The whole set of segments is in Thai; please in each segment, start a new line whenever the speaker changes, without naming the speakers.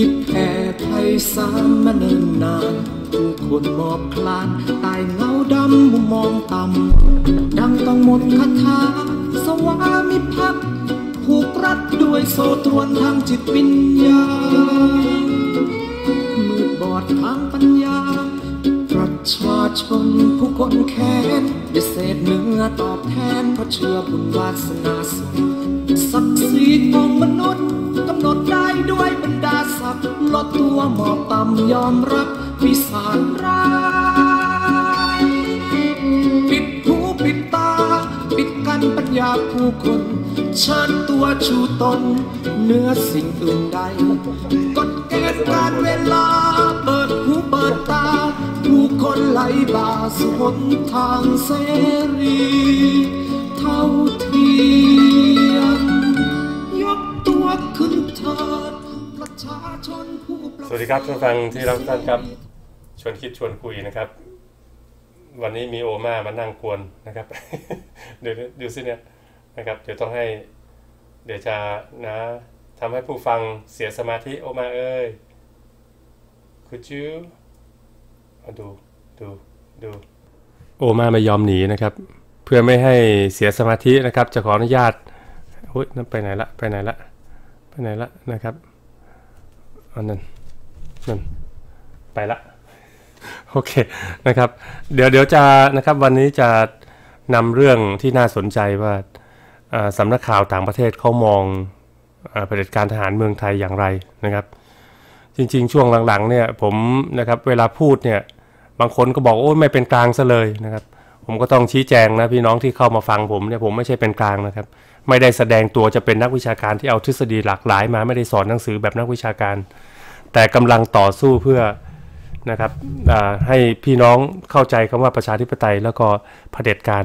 ที่แผ่ไพศาลมาเนิ่นนานผู้คนมอบคลานตายเงาดำมุมมองต่ำดังต้องหมดคาถาสวามิภักดิ์ผูกรัดด้วยโซตรวนทางจิตวิญญาณมืดบอดทางปัญญา ประชาชนผู้คนแค้นด้เศษเนื้อตอบแทนเพราะเชื่อบุญวาสนาสูงศักดิ์ศรีของมนุษย์ กำหนดได้ด้วยบรรดาศักดิ์ลดตัวหมอบต่ำยอมรับวิสารร้ายปิดหูปิดตา ปิดกันปัญญาผู้คนเชิญตัวชูตนเนื้อสิ่งอื่นใดกฎเกณฑ์การเวลา เปิดหูเปิดตา ผู้คนไหลบ่าสู่หนทางเสรี เท่าเทีย
สวัสดีครับท่านผู้ฟังที่รักท่านครับ ชวนคิดชวนคุยนะครับ วันนี้มีโอมามานั่งกวนนะครับ เดี๋ยวดูสิเนี่ยนะครับ เดี๋ยวต้องให้เดี๋ยวจะนะทำให้ผู้ฟังเสียสมาธิโอมาเอ้ย could you ดูดูดูโอมาไม่ยอมหนีนะครับ เพื่อไม่ให้เสียสมาธินะครับ จะขออนุญาตอุ้ยนั่นไปไหนละไปไหนละไปไหนละนะครับ อันนั้นนั่นไปละโอเคนะครับ เดี๋ยวเดี๋ยวจะนะครับวันนี้จะนำเรื่องที่น่าสนใจว่าสำนักข่าวต่างประเทศเขามองอเผด็จการทหารเมืองไทยอย่างไรนะครับ จริงๆ ช่วงหลังๆเนี่ยผมนะครับเวลาพูดเนี่ยบางคนก็บอกโอ้ยไม่เป็นกลางซะเลยนะครับ ผมก็ต้องชี้แจงนะพี่น้องที่เข้ามาฟังผมเนี่ยผมไม่ใช่เป็นกลางนะครับ ไม่ได้แสดงตัวจะเป็นนักวิชาการที่เอาทฤษฎีหลากหลายมาไม่ได้สอนหนังสือแบบนักวิชาการ แต่กำลังต่อสู้เพื่อนะครับให้พี่น้องเข้าใจคำว่าประชาธิปไตยแล้วก็เผด็จการ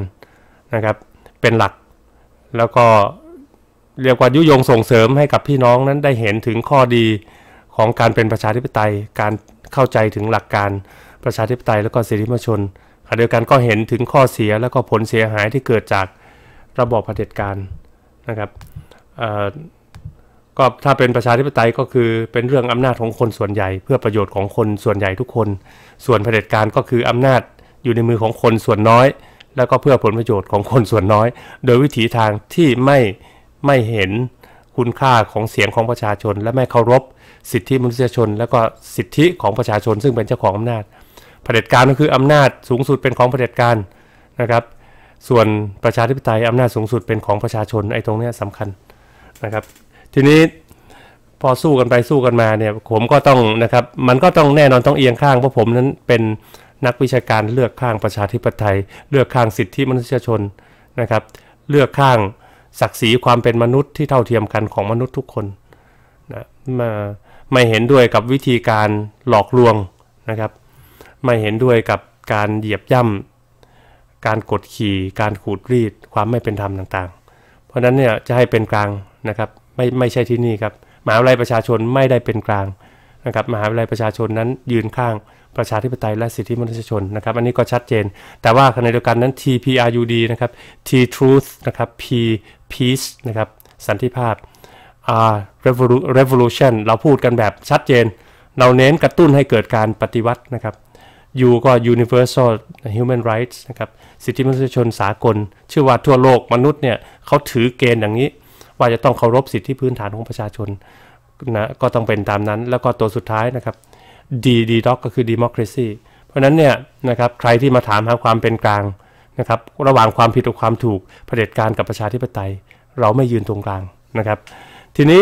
นะครับ เป็นหลัก แล้วก็เรียกว่ายุยงส่งเสริมให้กับพี่น้องนั้นได้เห็นถึงข้อดีของการเป็นประชาธิปไตย การเข้าใจถึงหลักการประชาธิปไตยแล้วก็สิทธิมนชนขณะเดียวกันก็เห็นถึงข้อเสียแล้วก็ผลเสียหายที่เกิดจากระบอบเผด็จการนะครับ ก็ถ้าเป็นประชาธิปไตยก็คือเป็นเรื่องอำนาจของคนส่วนใหญ่ เพื่อประโยชน์ของคนส่วนใหญ่ทุกคน ส่วนเผด็จการก็คืออำนาจอยู่ในมือของคนส่วนน้อย แล้วก็เพื่อผลประโยชน์ของคนส่วนน้อย โดยวิถีทางที่ไม่ไม่เห็นคุณค่าของเสียงของประชาชน และไม่เคารพสิทธิมนุษยชน และก็สิทธิของประชาชน ซึ่งเป็นเจ้าของอำนาจเผด็จการก็คืออำนาจสูงสุดเป็นของเผด็จการนะครับส่วนประชาธิปไตยอำนาจสูงสุดเป็นของประชาชนไอ้ตรงเนี้ยสำคัญนะครับ ทีนี้พอสู้กันไปสู้กันมาเนี่ยผมก็ต้องนะครับมันก็ต้องแน่นอนต้องเอียงข้างเพราะผมนั้นเป็นนักวิชาการเลือกข้างประชาธิปไตย เลือกข้างสิทธิมนุษยชนนะครับ เลือกข้างศักดิ์ศรีความเป็นมนุษย์ที่เท่าเทียมกันของมนุษย์ทุกคนนะมาไม่เห็นด้วยกับวิธีการหลอกลวงนะครับ ไม่เห็นด้วยกับการเหยียบย่ำการกดขี่ การขูดรีด ความไม่เป็นธรรมต่างๆ เพราะฉะนั้นเนี่ยจะให้เป็นกลางนะครับ ไม่ไม่ใช่ที่นี่ครับมหาวิทยาลัยประชาชนไม่ได้เป็นกลางนะครับมหาวิทยาลัยประชาชนนั้นยืนข้างประชาธิปไตยและสิทธิมนุษยชนนะครับอันนี้ก็ชัดเจน แต่ว่าขณะเดียวกันนั้น TPRUD นะครับ T Truth นะครับ P Peace นะครับสันติภาพ R Revolu- Revolution เราพูดกันแบบชัดเจน เราเน้นกระตุ้นให้เกิดการปฏิวัตินะครับ U ก็ Universal Human Rights นะครับสิทธิมนุษยชนสากล ชื่อว่าทั่วโลกมนุษย์เนี่ยเขาถือเกณฑ์อย่างนี้ ว่าจะต้องเคารพสิทธิพื้นฐานของประชาชนนะก็ต้องเป็นตามนั้น แล้วก็ตัวสุดท้ายนะครับ D D doc ก็คือ democracy เพราะฉะนั้นเนี่ยนะครับใครที่มาถามหาความเป็นกลางนะครับระหว่างความผิดกับความถูกเผด็จการกับประชาธิปไตย เราไม่ยืนตรงกลางนะครับ ทีนี้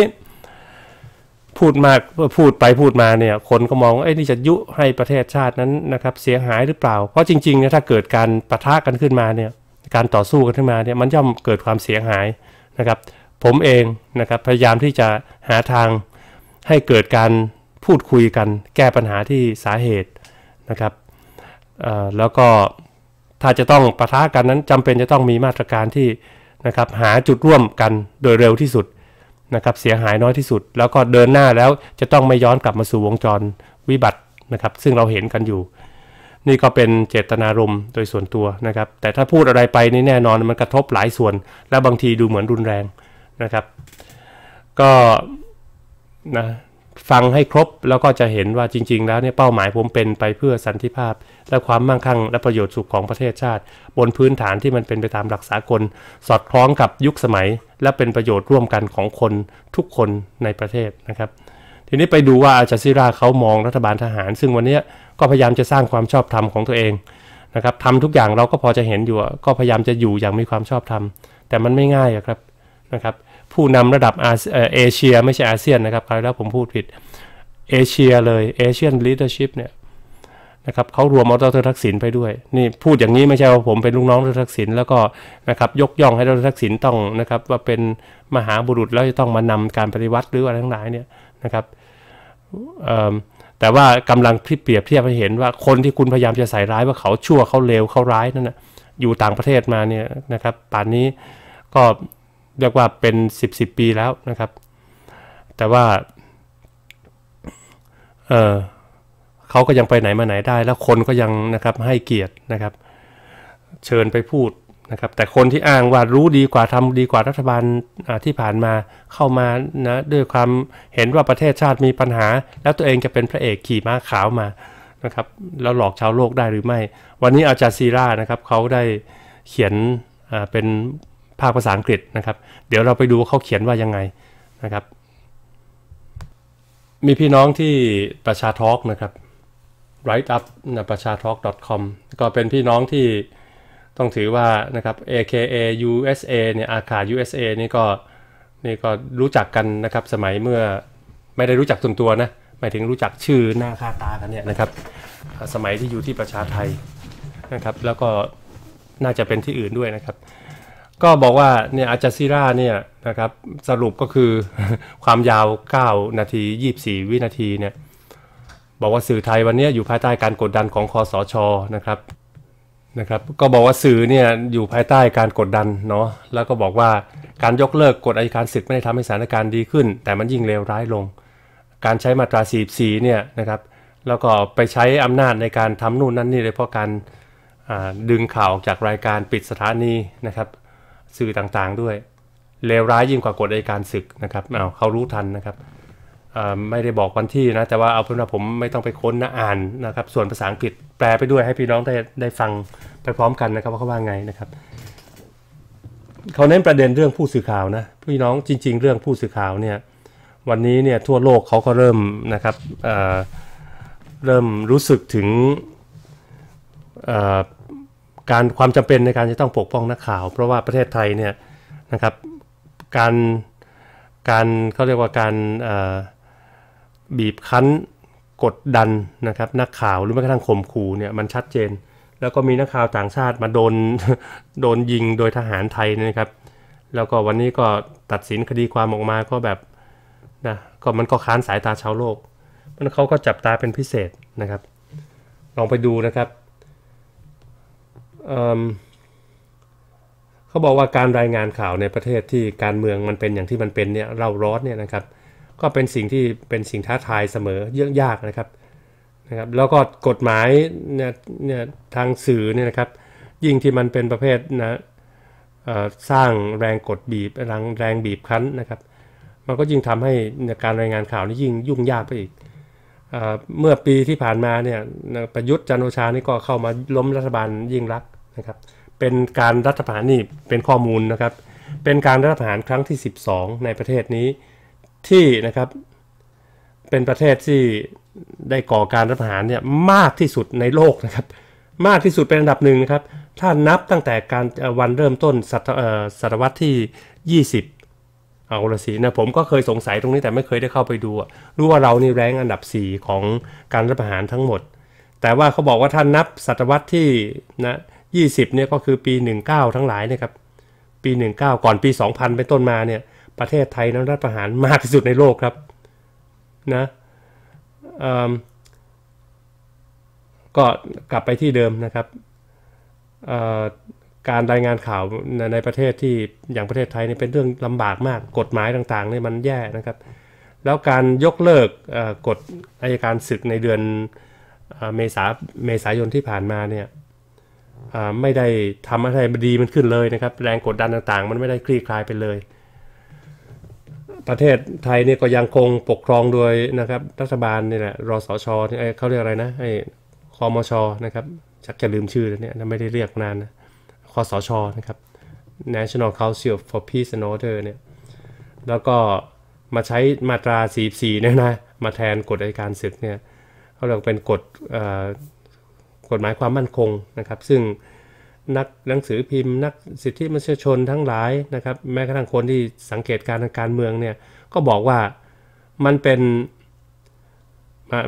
พูดมากพูดไปพูดมาเนี่ยคนก็มองว่าเอ้นี่จะยุให้ประเทศชาตินั้นนะครับเสียหายหรือเปล่า เพราะจริงๆนี่ยถ้าเกิดการปะทะกันขึ้นมาเนี่ยการต่อสู้กันขึ้นมาเนี่ยมันย่อมเกิดความเสียหายนะครับ ผมเองนะครับพยายามที่จะหาทางให้เกิดการพูดคุยกัน แก้ปัญหาที่สาเหตุนะครับแล้วก็ถ้าจะต้องปะทะกันนั้นจำเป็นจะต้องมีมาตรการที่นะครับหาจุดร่วมกันโดยเร็วที่สุดนะครับเสียหายน้อยที่สุด แล้วก็เดินหน้าแล้วจะต้องไม่ย้อนกลับมาสู่วงจรวิบัตินะครับซึ่งเราเห็นกันอยู่ นี่ก็เป็นเจตนารมณ์โดยส่วนตัวนะครับแต่ถ้าพูดอะไรไปนี่แน่นอนมันกระทบหลายส่วน และบางทีดูเหมือนรุนแรง นะครับ ก็นะฟังให้ครบแล้วก็จะเห็นว่าจริง ๆ แล้วเนี่ยเป้าหมายผมเป็นไปเพื่อสันติภาพ และความมั่งคั่งและประโยชน์สุขของประเทศชาติ บนพื้นฐานที่มันเป็นไปตามหลักสากล สอดคล้องกับยุคสมัย และเป็นประโยชน์ร่วมกันของคนทุกคนในประเทศนะครับ ทีนี้ไปดูว่าอาจารย์ซิราเขามองรัฐบาลทหาร ซึ่งวันนี้ก็พยายามจะสร้างความชอบธรรมของตัวเองนะครับทำทุกอย่างเราก็พอจะเห็นอยู่ก็พยายามจะอยู่อย่างมีความชอบธรรมแต่มันไม่ง่ายครับ นะครับผู้นำระดับเอเชียไม่ใช่อาเซียนนะครับคราวแล้วผมพูดผิดเอเชียเลยเอเชียนลีดเดอร์ชิพเนี่ยนะครับเขารวมเอาดรทักษิณไปด้วย นี่พูดอย่างนี้ไม่ใช่ว่าผมเป็นลูกน้องดรทักษิณแล้วก็นะครับยกย่องให้ดรทักษิณต้องนะครับว่าเป็นมหาบุรุษแล้วจะต้องมานำการปฏิวัติหรืออะไรทั้งหลายเนี่ยนะครับแต่ว่ากำลังที่เปรียบเทียบให้เห็นว่าคนที่คุณพยายามจะใส่ร้ายว่าเขาชั่วเขาเลวเขาร้ายนั่นนะอยู่ต่างประเทศมาเนี่ยนะครับป่านนี้ก็ เรียกว่าเป็น 10 10ปีแล้วนะครับ แต่ว่าเออเขาก็ยังไปไหนมาไหนได้ แล้วคนก็ยังนะครับให้เกียรตินะครับ เชิญไปพูดนะครับ แต่คนที่อ้างว่ารู้ดีกว่าทำดีกว่ารัฐบาลที่ผ่านมาเข้ามานะด้วยความเห็นว่าประเทศชาติมีปัญหา แล้วตัวเองจะเป็นพระเอกขี่ม้าขาวมานะครับแล้วหลอกชาวโลกได้หรือไม่ วันนี้อาจารย์ซีร่านะครับเขาได้เขียนเป็น ภาคภาษาอังกฤษนะครับ เดี๋ยวเราไปดูเขาเขียนว่ายังไงนะครับ มีพี่น้องที่ประชาทอล์กนะครับ write up นะประชา talk com ก็เป็นพี่น้องที่ต้องถือว่านะครับ AKA USA เนี่ยอาคา USA นี่ก็นี่ก็รู้จักกันนะครับสมัยเมื่อไม่ได้รู้จักส่วนตัวนะหมายถึงรู้จักชื่อหน้าค่าตากันเนี่ยนะครับ สมัยที่อยู่ที่ประชาไทยนะครับ แล้วก็น่าจะเป็นที่อื่นด้วยนะครับ ก็บอกว่าเนี่ยอาจาซิราเนี่ยนะครับสรุปก็คือความยาว 9 นาที 24 วินาทีเนี่ยบอกว่าสื่อไทยวันนี้อยู่ภายใต้การกดดันของคอสชนะครับนะครับก็บอกว่าสื่อเนี่ยอยู่ภายใต้การกดดันเนาะแล้วก็บอกว่าการยกเลิกกฎอัยการศึกไม่ได้ทำให้สถานการณ์ดีขึ้น แต่มันยิ่งเลวร้ายลง การใช้มาตรา44เนี่ยนะครับแล้วก็ไปใช้อำนาจในการทำนู่นนั่นนี่เลยเพราะการดึงข่าวออกจากรายการปิดสถานีนะครับ สื่อต่างๆด้วยเลวร้ายยิ่งกว่ากฎอัยการศึกนะครับเอาเขารู้ทันนะครับไม่ได้บอกวันที่นะแต่ว่าเอาเป็นว่าผมไม่ต้องไปค้นนะอ่านนะครับ ส่วนภาษาอังกฤษแปลไปด้วยให้พี่น้องได้ได้ฟังไปพร้อมกันนะครับว่าเขาว่าไงนะครับเขาเน้นประเด็นเรื่องผู้สื่อข่าวนะพี่น้องจริง ๆ เรื่องผู้สื่อข่าวเนี่ยวันนี้เนี่ยทั่วโลกเขาก็เริ่มนะครับเเริ่มรู้สึกถึง การความจำเป็นในการจะต้องปกป้องนักข่าว เพราะว่าประเทศไทยเนี่ยนะครับการการเขาเรียกว่าการบีบคั้นกดดันนะครับนักข่าวหรือแม้กระทั่งข่มขู่เนี่ยมันชัดเจน แล้วก็มีนักข่าวต่างชาติมาโดนโดนยิงโดยทหารไทยนะครับ แล้วก็วันนี้ก็ตัดสินคดีความออกมาก็แบบนะก็มันก็ค้านสายตาชาวโลกมันเขาก็จับตาเป็นพิเศษนะครับ ลองไปดูนะครับ เขาบอกว่าการรายงานข่าวในประเทศที่การเมืองมันเป็นอย่างที่มันเป็นเนี่ยเราร้อนเนี่ยนะครับ ก็เป็นสิ่งที่เป็นสิ่งท้าทายเสมอเยอะยากนะครับนะครับ แล้วก็กฎหมายเนี่ยเนี่ยทางสื่อเนี่ยนะครับ ยิ่งที่มันเป็นประเภทนะสร้างแรงกดบีบแรงแรงบีบคั้นนะครับ มันก็ยิ่งทำให้การรายงานข่าวนี่ยิ่งยุ่งยากไปอีก เมื่อปีที่ผ่านมาเนี่ยประยุทธ์จันโอชานี่ก็เข้ามาล้มรัฐบาลยิ่งรักนะครับ เป็นการรัฐประหารนี่เป็นข้อมูลนะครับ เป็นการรัฐประหารครั้งที่ 12 ในประเทศนี้ที่นะครับเป็นประเทศที่ได้ก่อการรัฐประหารเนี่ยมากที่สุดในโลกนะครับ มากที่สุดเป็นอันดับหนึ่งนะครับ ถ้านับตั้งแต่การวันเริ่มต้นศตวรรษที่ 20 เอาละสินะผมก็เคยสงสัยตรงนี้แต่ไม่เคยได้เข้าไปดูรู้ว่าเรานี่แรงอันดับ 4 ของการรัฐประหารทั้งหมด แต่ว่าเขาบอกว่าถ้านับศตวรรษที่นะ20เนี่ยก็คือปี 19 ทั้งหลายนะครับปี 19 ก่อนปี 2000 เป็นต้นมาเนี่ยประเทศไทยนั้นรัฐประหารมากที่สุดในโลกครับนะก็กลับไปที่เดิมนะครับ การรายงานข่าวในประเทศที่อย่างประเทศไทยนี่เป็นเรื่องลำบากมาก กฎหมายต่างๆนี่มันแย่นะครับ แล้วการยกเลิกกฎอายการศึกในเดือนเมษาเมษายนที่ผ่านมาเนี่ยไม่ได้ทำอะไรดีมันขึ้นเลยนะครับ แรงกดดันต่างๆ มันไม่ได้คลี่คลายไปเลย ประเทศไทยเนี่ยก็ยังคงปกครองโดยนะครับรัฐบาลนี่แหละรสชเอ้ยเขาเรียกอะไรนะไอ้คอมชนะครับชักจะลืมชื่อแล้วเนี่ยไม่ได้เรียกนานนะ คอสชนะครับ National Council for Peace and Order เนี่ยแล้วก็มาใช้มาตรา 44 เนี่ยนะมาแทนกฎอัยการศึกเนี่ยเขาเรียกเป็นกฎกฎหมายความมั่นคงนะครับ ซึ่งนักหนังสือพิมพ์ นักสิทธิมนุษยชนทั้งหลายนะครับ แม้กระทั่งคนที่สังเกตการณ์ทางการเมืองเนี่ยก็บอกว่ามันเป็น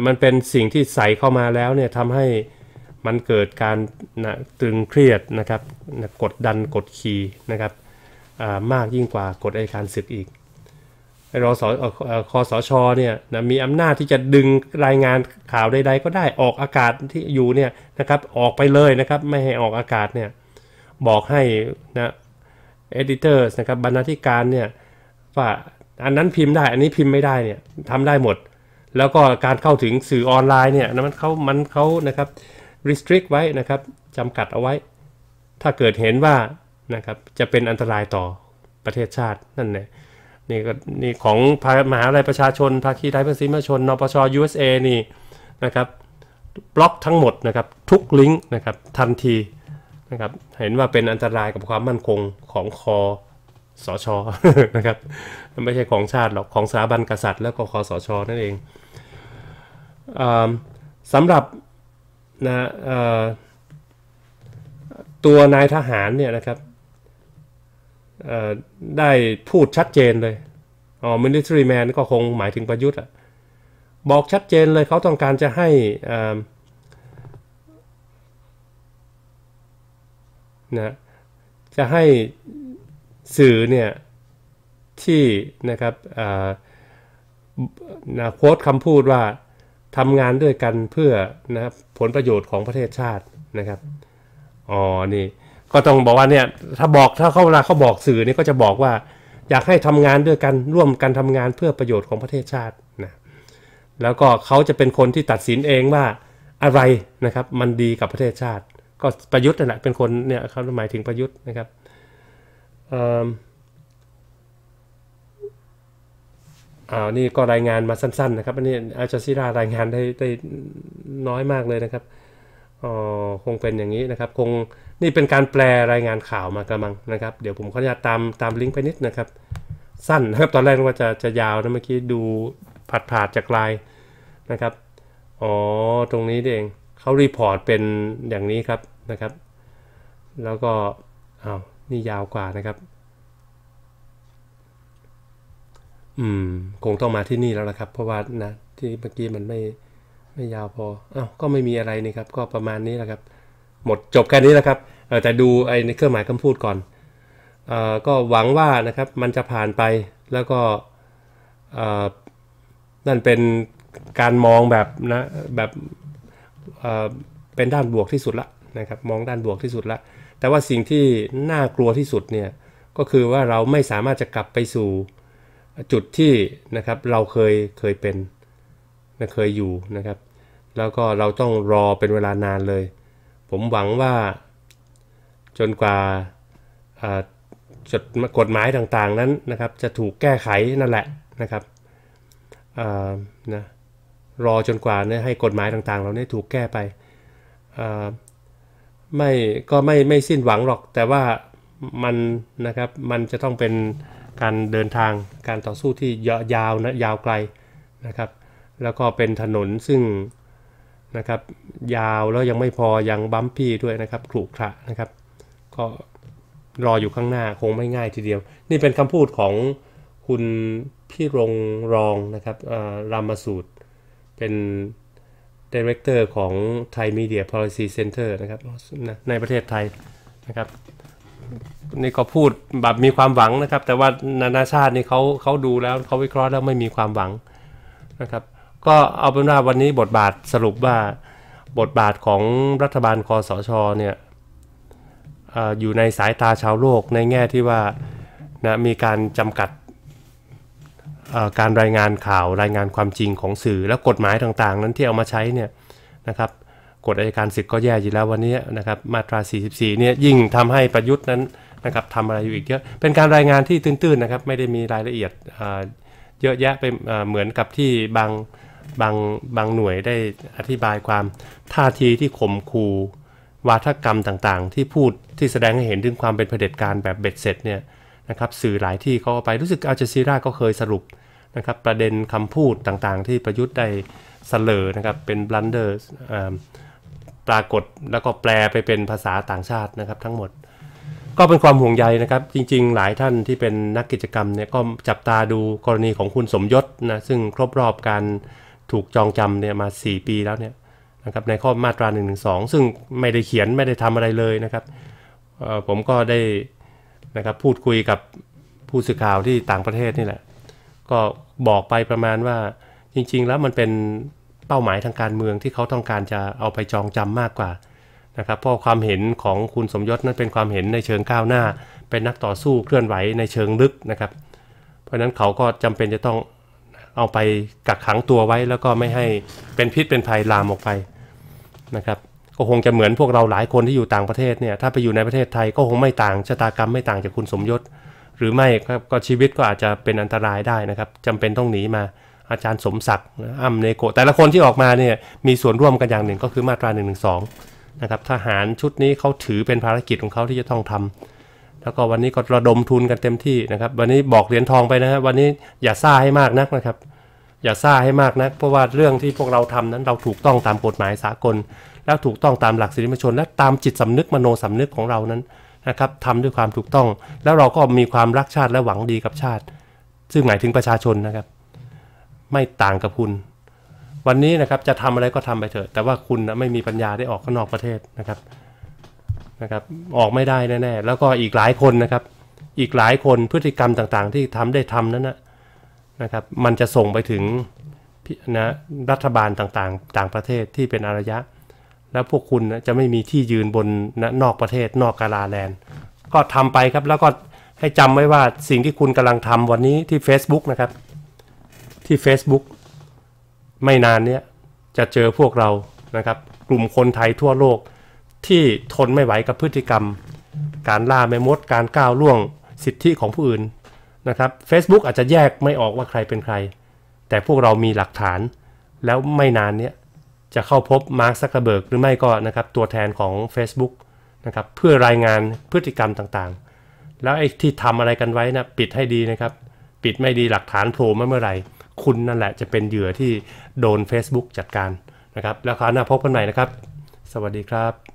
มันเป็นสิ่งที่ใส่เข้ามาแล้วเนี่ยทำให้ มันเกิดการนะตึงเครียดนะครับนะกดดันกดขี่นะครับมากยิ่งกว่ากฎอัยการศึกอีกรอ่อเอ่อคอสชเนี่ยนะมีอำนาจที่จะดึงรายงานข่าวใดๆก็ได้ออกอากาศที่อยู่เนี่ยนะครับออกไปเลยนะครับไม่ให้ออกอากาศเนี่ยบอกให้นะเอดิเตอร์นะครับบรรณาธิการเนี่ยว่าอันนั้นพิมพ์ได้อันนี้พิมพ์ไม่ได้เนี่ยทำได้หมด แล้วก็การเข้าถึงสื่อออนไลน์เนี่ยนะมันเขามันเขานะครับ restrict ไว้นะครับจำกัดเอาไว้ ถ้าเกิดเห็นว่านะครับจะเป็นอันตรายต่อประเทศชาตินั่นแหละนี่ก็นี่ของมหาวิทยาลัยประชาชนภาคีไทยเพื่อสิทธิมชนนปช USA นี่นะครับบล็อกทั้งหมดนะครับทุกลิงก์นะครับทันทีนะครับเห็นว่าเป็นอันตรายกับความมั่นคงของคอสชนะครับไม่ใช่ของชาติหรอกของสถาบันกษัตริย์ แล้วก็คอสชนั่นเองอสำหรับ นะตัวนายทหารเนี่ยนะครับได้พูดชัดเจนเลยอ๋อ military man ก็คงหมายถึงประยุทธ์อะบอกชัดเจนเลยเขาต้องการจะให้นะจะให้สื่อเนี่ย ที่นะครับนะโค้ดคำพูดว่า ทำงานด้วยกันเพื่อนะครับผลประโยชน์ของประเทศชาตินะครับอ๋อนี่ก็ต้องบอกว่าเนี่ยถ้าบอกถ้าเขาเวลาเขาบอกสื่อนี่ก็จะบอกว่า อยากให้ทำงานด้วยกันร่วมกันทำงานเพื่อประโยชน์ของประเทศชาตินะแล้วก็เขาจะเป็นคนที่ตัดสินเองว่าอะไรนะครับ มันดีกับประเทศชาติ ก็ประยุทธ์นั่นแหละเป็นคนเนี่ยเขาหมายถึงประยุทธ์นะครับเอ่านี่ก็รายงานมาสั้นๆนะครับอันนี้อาจาซีรารายงานได้ได้น้อยมากเลยนะครับอ๋อคงเป็นอย่างนี้นะครับ คงนี่เป็นการแปลรายงานข่าวมากระมังนะครับ เดี๋ยวผมขออนุญาตตามตามลิงก์ไปนิดนะครับ สั้นนะครับตอนแรกว่าจะจะยาวนะเมื่อกี้ดูผัดผาดจากไลน์นะครับอ๋อตรงนี้เองเขารีพอร์ตเป็นอย่างนี้ครับนะครับ แล้วก็อ้าวนี่ยาวกว่านะครับ อืม คงต้องมาที่นี่แล้วละครับ เพราะว่านะที่เมื่อกี้มันไม่ไม่ยาวพออ้าวก็ไม่มีอะไรนี่ครับ ก็ประมาณนี้แหละครับ หมดจบแค่นี้แล้วครับเออแต่ดูไอ้ในเครื่องหมายคำพูดก่อนเอ่อก็หวังว่านะครับมันจะผ่านไปแล้วก็เอ่อนั่นเป็นการมองแบบนะแบบเอ่อเป็นด้านบวกที่สุดละนะครับ มองด้านบวกที่สุดละ แต่ว่าสิ่งที่น่ากลัวที่สุดเนี่ยก็คือว่าเราไม่สามารถจะกลับไปสู่ จุดที่นะครับเราเคยเคยเป็นนะเคยอยู่นะครับ แล้วก็เราต้องรอเป็นเวลานานเลย ผมหวังว่าจนกว่าจดกฎหมายต่างๆนั้นนะครับ จะถูกแก้ไขนั่นแหละนะครับนะรอจนกว่าเนี่ยให้กฎหมายต่างๆเราเนี่ยถูกแก้ไปไม่ก็ไม่ไม่สิ้นหวังหรอก แต่ว่ามันนะครับมันจะต้องเป็น การเดินทางการต่อสู้ที่ยาวนะยาวไกลนะครับ แล้วก็เป็นถนนซึ่งนะครับยาวแล้วยังไม่พอยังบัมปี้ด้วยนะครับขรุขระนะครับ ก็รออยู่ข้างหน้าคงไม่ง่ายทีเดียว นี่เป็นคำพูดของคุณพี่รงรองนะครับรามาสูตร เป็น Director ของ Thai Media Policy Center นะครับในประเทศไทยนะครับ นี่ก็พูดแบบมีความหวังนะครับ แต่ว่านานาชาตินี่เขาเขาดูแล้วเขาวิเคราะห์แล้วไม่มีความหวังนะครับ ก็เอาเป็นว่าวันนี้บทบาทสรุปว่าบทบาทของรัฐบาลคอสชเนี่ยออยู่ในสายตาชาวโลกในแง่ที่ว่านะมีการจำกัดการรายงานข่าวรายงานความจริงของสื่อและกฎหมายต่างๆ นั้นที่เอามาใช้เนี่ยนะครับ กฎอัยการศึกก็แย่อยู่แล้ววันนี้นะครับมาตรา 44 เนี่ยยิ่งทำให้ประยุทธ์นั้นนะครับทำอะไรอยู่อีกเยอะ เป็นการรายงานที่ตื้นๆนะครับไม่ได้มีรายละเอียดเยอะแยะไปเหมือนกับที่บางบางบางหน่วยได้อธิบายความท่าทีที่ข่มขู่วาทกรรมต่างๆ ที่พูดที่แสดงให้เห็นถึงความเป็นเผด็จการแบบเบ็ดเสร็จเนี่ยนะครับสื่อหลายที่เขาไปรู้สึกอัลจซีราก็เคยสรุปนะครับประเด็นคำพูดต่างๆ ที่ประยุทธ์ได้เสลอนะครับเป็นบลันเดอร์ ปรากฏแล้วก็แปลไปเป็นภาษาต่างชาตินะครับ ทั้งหมด ก็เป็นความห่วงใยนะครับ จริง ๆ หลายท่านที่เป็นนักกิจกรรมเนี่ยก็จับตาดูกรณีของคุณสมยศนะซึ่งครบรอบการถูกจองจำเนี่ยมา 4 ปีแล้วเนี่ยนะครับในข้อมาตรา1นึซึ่งไม่ได้เขียนไม่ได้ทำอะไรเลยนะครับผมก็ได้นะครับพูดคุยกับผู้สื่อข่าวที่ต่างประเทศนี่แหละ ก็บอกไปประมาณว่าจริง ๆ แล้วมันเป็น เป้าหมายทางการเมืองที่เขาต้องการจะเอาไปจองจำมากกว่านะครับเพราะความเห็นของคุณสมยศนั้นเป็นความเห็นในเชิงก้าวหน้า เป็นนักต่อสู้เคลื่อนไหวในเชิงลึกนะครับ เพราะฉะนั้นเขาก็จำเป็นจะต้องเอาไปกักขังตัวไว้แล้วก็ไม่ให้เป็นพิษเป็นภัยลามออกไปนะครับ ก็คงจะเหมือนพวกเราหลายคนที่อยู่ต่างประเทศเนี่ยถ้าไปอยู่ในประเทศไทยก็คงไม่ต่างชะตากรรมไม่ต่างจากคุณสมยศ หรือไม่ครับก็ชีวิตก็อาจจะเป็นอันตรายได้นะครับจำเป็นต้องหนีมา อาจารย์สมศักดิ์อ้ำเนโกแต่ละคนที่ออกมาเนี่ยมีส่วนร่วมกันอย่างหนึ่งก็คือมาตรา1นึนะครับทหารชุดนี้เขาถือเป็นภารกิจของเขาที่จะต้องทำแล้วก็วันนี้ก็ระดมทุนกันเต็มที่นะครับ วันนี้บอกเหรียญทองไปนะครับวันนี้อย่าซ่าให้มากนักนะครับ อย่าซ่าให้มากนัก เพราะว่าเรื่องที่พวกเราทำนั้นเราถูกต้องตามกฎหมายสากล แล้วถูกต้องตามหลักสิทธิมนุษยชน และตามจิตสำนึกมโนสำนึกของเรานั้นนะครับทำด้วยความถูกต้อง แล้วเราก็มีความรักชาติและหวังดีกับชาติ ซึ่งหมายถึงประชาชนนะครับ ไม่ต่างกับคุณ วันนี้นะครับจะทำอะไรก็ทำไปเถอะ แต่ว่าคุณนะไม่มีปัญญาได้ออกข้างนอกประเทศนะครับนะครับ ออกไม่ได้แน่ๆแล้วก็อีกหลายคนนะครับ อีกหลายคนพฤติกรรมต่างๆ ที่ทำได้ทำนั้นนะนะครับ มันจะส่งไปถึงนะรัฐบาลต่างๆ ต่างประเทศที่เป็นอารยะ แล้วพวกคุณนะจะไม่มีที่ยืนบนนะนอกประเทศ นอกกาลาแลนด์ ก็ทำไปครับแล้วก็ให้จำไว้ว่าสิ่งที่คุณกำลังทำวันนี้ที่ Facebook นะครับ ที่ Facebook ไม่นานเนี้ยจะเจอพวกเรานะครับ กลุ่มคนไทยทั่วโลกที่ทนไม่ไหวกับพฤติกรรม การล่าแม่มดการก้าวล่วงสิทธิของผู้อื่นนะครับ Facebook อาจจะแยกไม่ออกว่าใครเป็นใคร แต่พวกเรามีหลักฐาน แล้วไม่นานเนี้ยจะเข้าพบมาร์คซักเคอร์เบิร์กหรือไม่ก็นะครับตัวแทนของ Facebook นะครับเพื่อรายงานพฤติกรรมต่างๆ แล้วไอ้ที่ทำอะไรกันไว้นะปิดให้ดีนะครับ ปิดไม่ดีหลักฐานโผล่มาเมื่อไหร่ คุณนั่นแหละจะเป็นเหยื่อที่โดน Facebook จัดการนะครับ แล้วคราวหน้าพบกันใหม่นะครับ สวัสดีครับ